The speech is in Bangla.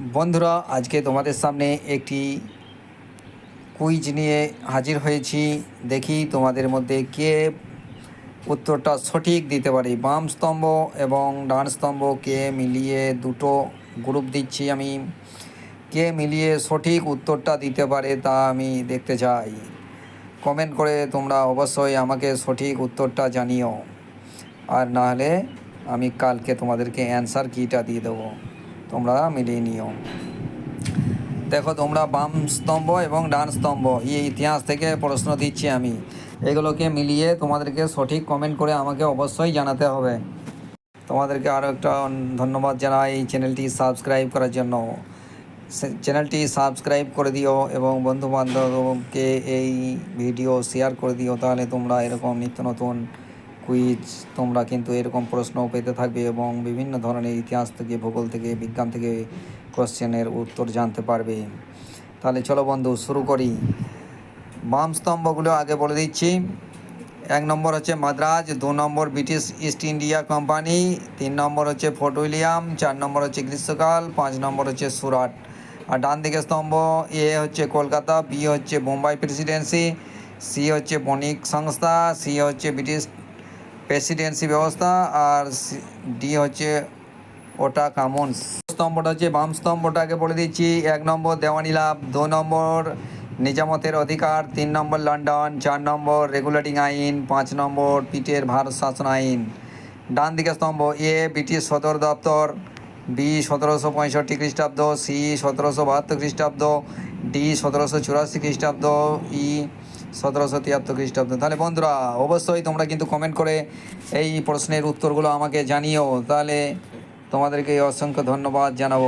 বন্ধুরা, আজকে তোমাদের সামনে একটি কুইজ নিয়ে হাজির হয়েছি। দেখি তোমাদের মধ্যে কে উত্তরটা সঠিক দিতে পারে। বাম স্তম্ভ এবং ডান স্তম্ভকে মিলিয়ে দুটো গ্রুপ দিচ্ছি আমি। কে মিলিয়ে সঠিক উত্তরটা দিতে পারে তা আমি দেখতে চাই। কমেন্ট করে তোমরা অবশ্যই আমাকে সঠিক উত্তরটা জানিও। আর না হলে আমি কালকে তোমাদেরকে অ্যান্সার কিটা দিয়ে দেবো। তোমরা মিলিয়ে নিও। দেখো, তোমরা বাম স্তম্ভ এবং ডান স্তম্ভ, এই ইতিহাস থেকে প্রশ্ন দিচ্ছি আমি। এগুলোকে মিলিয়ে তোমাদেরকে সঠিক কমেন্ট করে আমাকে অবশ্যই জানাতে হবে। তোমাদেরকে আরও একটা ধন্যবাদ জানাই এই চ্যানেলটি সাবস্ক্রাইব করার জন্য। চ্যানেলটি সাবস্ক্রাইব করে দিও এবং বন্ধু বান্ধবকে এই ভিডিও শেয়ার করে দিও, তাহলে তোমরা এরকম নিত্য নতুন কুইজ তোমরা কিন্তু এরকম প্রশ্ন পেতে থাকবে এবং বিভিন্ন ধরনের ইতিহাস থেকে, ভূগোল থেকে, বিজ্ঞান থেকে কোশ্চেনের উত্তর জানতে পারবে। তাহলে চলো বন্ধু, শুরু করি। বাম স্তম্ভগুলো আগে বলে দিচ্ছি। এক নম্বর হচ্ছে মাদ্রাজ, দু নম্বর ব্রিটিশ ইস্ট ইন্ডিয়া কোম্পানি, তিন নম্বর হচ্ছে ফোর্ট উইলিয়াম, চার নম্বর হচ্ছে গ্রীষ্মকাল, পাঁচ নম্বর হচ্ছে সুরাট। আর ডান দিকে স্তম্ভ, এ হচ্ছে কলকাতা, বি হচ্ছে বোম্বাই প্রেসিডেন্সি, সি হচ্ছে বণিক সংস্থা, সি হচ্ছে ব্রিটিশ প্রেসিডেন্সি ব্যবস্থা আর ডি হচ্ছে ওটা কামন্স স্তম্ভটা হচ্ছে বাম স্তম্ভটাকে বলে দিচ্ছি। এক নম্বর দেওয়ানি লাভ, দু নম্বর নিজামতের অধিকার, তিন নম্বর লন্ডন, চার নম্বর রেগুলেটিং আইন, পাঁচ নম্বর পিটের ভারত শাসন আইন। ডান দিকে স্তম্ভ, এ ব্রিটিশ সদর দপ্তর, বি, সতেরোশো পঁয়ষট্টি খ্রিস্টাব্দ, সি, সতেরোশো বাহাত্তর খ্রিস্টাব্দ, ডি, সতেরোশো চুরাশি খ্রিস্টাব্দ, ই সতেরোশো তিয়াত্তর খ্রিস্টাব্দ। তাহলে বন্ধুরা, অবশ্যই তোমরা কিন্তু কমেন্ট করে এই প্রশ্নের উত্তরগুলো আমাকে জানিও। তাহলে তোমাদেরকে অসংখ্য ধন্যবাদ জানাব।